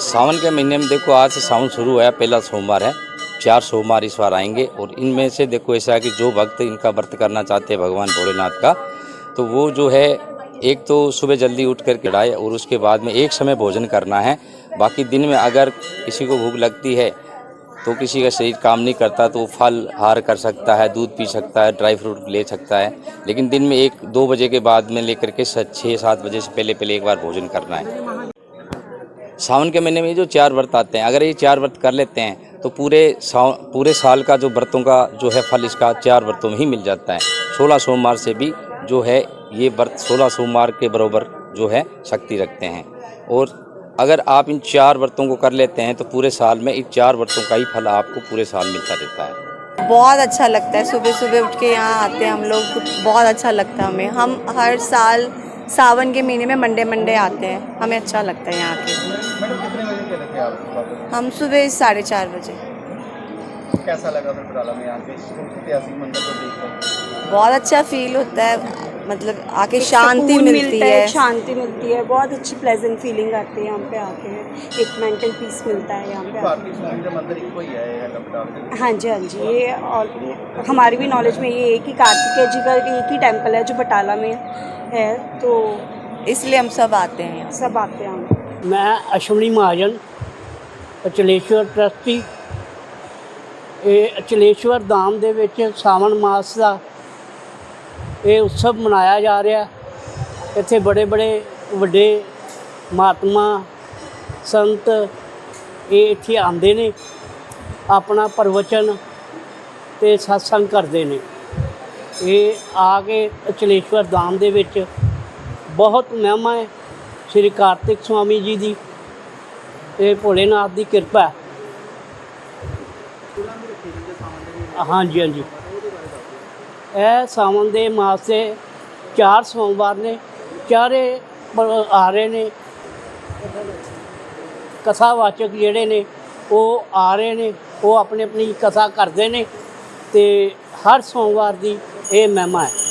सावन के महीने में देखो, आज से सावन शुरू हुआ पहला सोमवार है। चार सोमवार इस बार आएँगे और इनमें से देखो, ऐसा है कि जो भक्त इनका व्रत करना चाहते हैं, भगवान भोलेनाथ का तो वो जो है, एक तो सुबह जल्दी उठ कर चढ़ाए और उसके बाद में एक समय भोजन करना है। बाकी दिन में अगर किसी को भूख लगती है तो किसी का शरीर काम नहीं करता तो फल हार कर सकता है, दूध पी सकता है, ड्राई फ्रूट ले सकता है। लेकिन दिन में एक, दो बजे के बाद में लेकर के छः, सात बजे से पहले पहले एक बार भोजन करना है। सावन के महीने में जो चार व्रत आते हैं, अगर ये चार व्रत कर लेते हैं तो पूरे साव पूरे साल का जो व्रतों का जो है फल, इसका चार व्रतों में ही मिल जाता है। सोलह सोमवार से भी जो है ये व्रत सोलह सोमवार के बराबर जो है शक्ति रखते हैं। और अगर आप इन चार व्रतों को कर लेते हैं तो पूरे साल में इन चार व्रतों का ही फल आपको पूरे साल मिलता रहता है। बहुत अच्छा लगता है। सुबह सुबह उठ के यहाँ आते हैं हम लोग, बहुत अच्छा लगता है हमें। हम हर साल सावन के महीने में मंडे मंडे आते हैं। हमें अच्छा लगता है यहाँ के? हम सुबह साढ़े चार बजे। कैसा लगा फिर में को बहुत अच्छा फील होता है। मतलब आके एक शांति सुकून मिलती मिलता है शांति मिलती है बहुत अच्छी प्लेजेंट फीलिंग आती है यहाँ पे आके एक मेंटल पीस मिलता है यहाँ पे आके। ਭਾਰਤੀ स्वामी का मंदिर एक ही है है बटाला के हाँ जी हाँ जी ये और हमारी भी नॉलेज में ये है कि कार्तिकेय जी का एक ही टेम्पल है जो बटाला में है तो इसलिए हम सब आते हैं यहाँ सब आते हैं हम ਮੈਂ ਅਸ਼ਵਨੀ ਮਹਾਜਨ ਅਚਲੇਸ਼ਵਰ ਟਰਸਟੀ ਇਹ ਅਚਲੇਸ਼ਵਰ ਧਾਮ ਦੇ ਵਿੱਚ ਸਾਵਣ ਮਾਸ ਦਾ ਇਹ ਉਤਸਵ ਮਨਾਇਆ ਜਾ ਰਿਹਾ। ਇੱਥੇ ਬੜੇ ਬੜੇ ਵੱਡੇ ਮਹਾਤਮਾ, ਸੰਤ ਇਹ ਇੱਥੇ ਆਉਂਦੇ ਨੇ, ਆਪਣਾ ਪ੍ਰਵਚਨ ਤੇ satsang ਕਰਦੇ ਨੇ। ਇਹ ਆ ਕੇ ਅਚਲੇਸ਼ਵਰ ਧਾਮ ਦੇ ਵਿੱਚ ਬਹੁਤ ਮਹਿਮਾ ਹੈ। ਸ਼੍ਰੀ ਕਾਰਤਿਕ ਸਵਾਮੀ ਜੀ ਦੀ ਇਹ ਭੋਲੇਨਾਥ ਦੀ ਕਿਰਪਾ ਹੈ। ਹਾਂਜੀ ਹਾਂਜੀ। ਇਹ ਸਾਵਣ ਦੇ ਮਾਸ ਦੇ ਚਾਰ ਸੋਮਵਾਰ ਨੇ, ਚਾਰੇ ਆ ਰਹੇ ਨੇ। ਕਥਾਵਾਚਕ ਜਿਹੜੇ ਨੇ, ਉਹ ਆ ਰਹੇ ਨੇ, ਉਹ ਆਪਣੀ ਆਪਣੀ ਕਥਾ ਕਰਦੇ ਨੇ ਤੇ ਹਰ ਸੋਮਵਾਰ ਦੀ ਇਹ ਮਹਿਮਾ ਹੈ।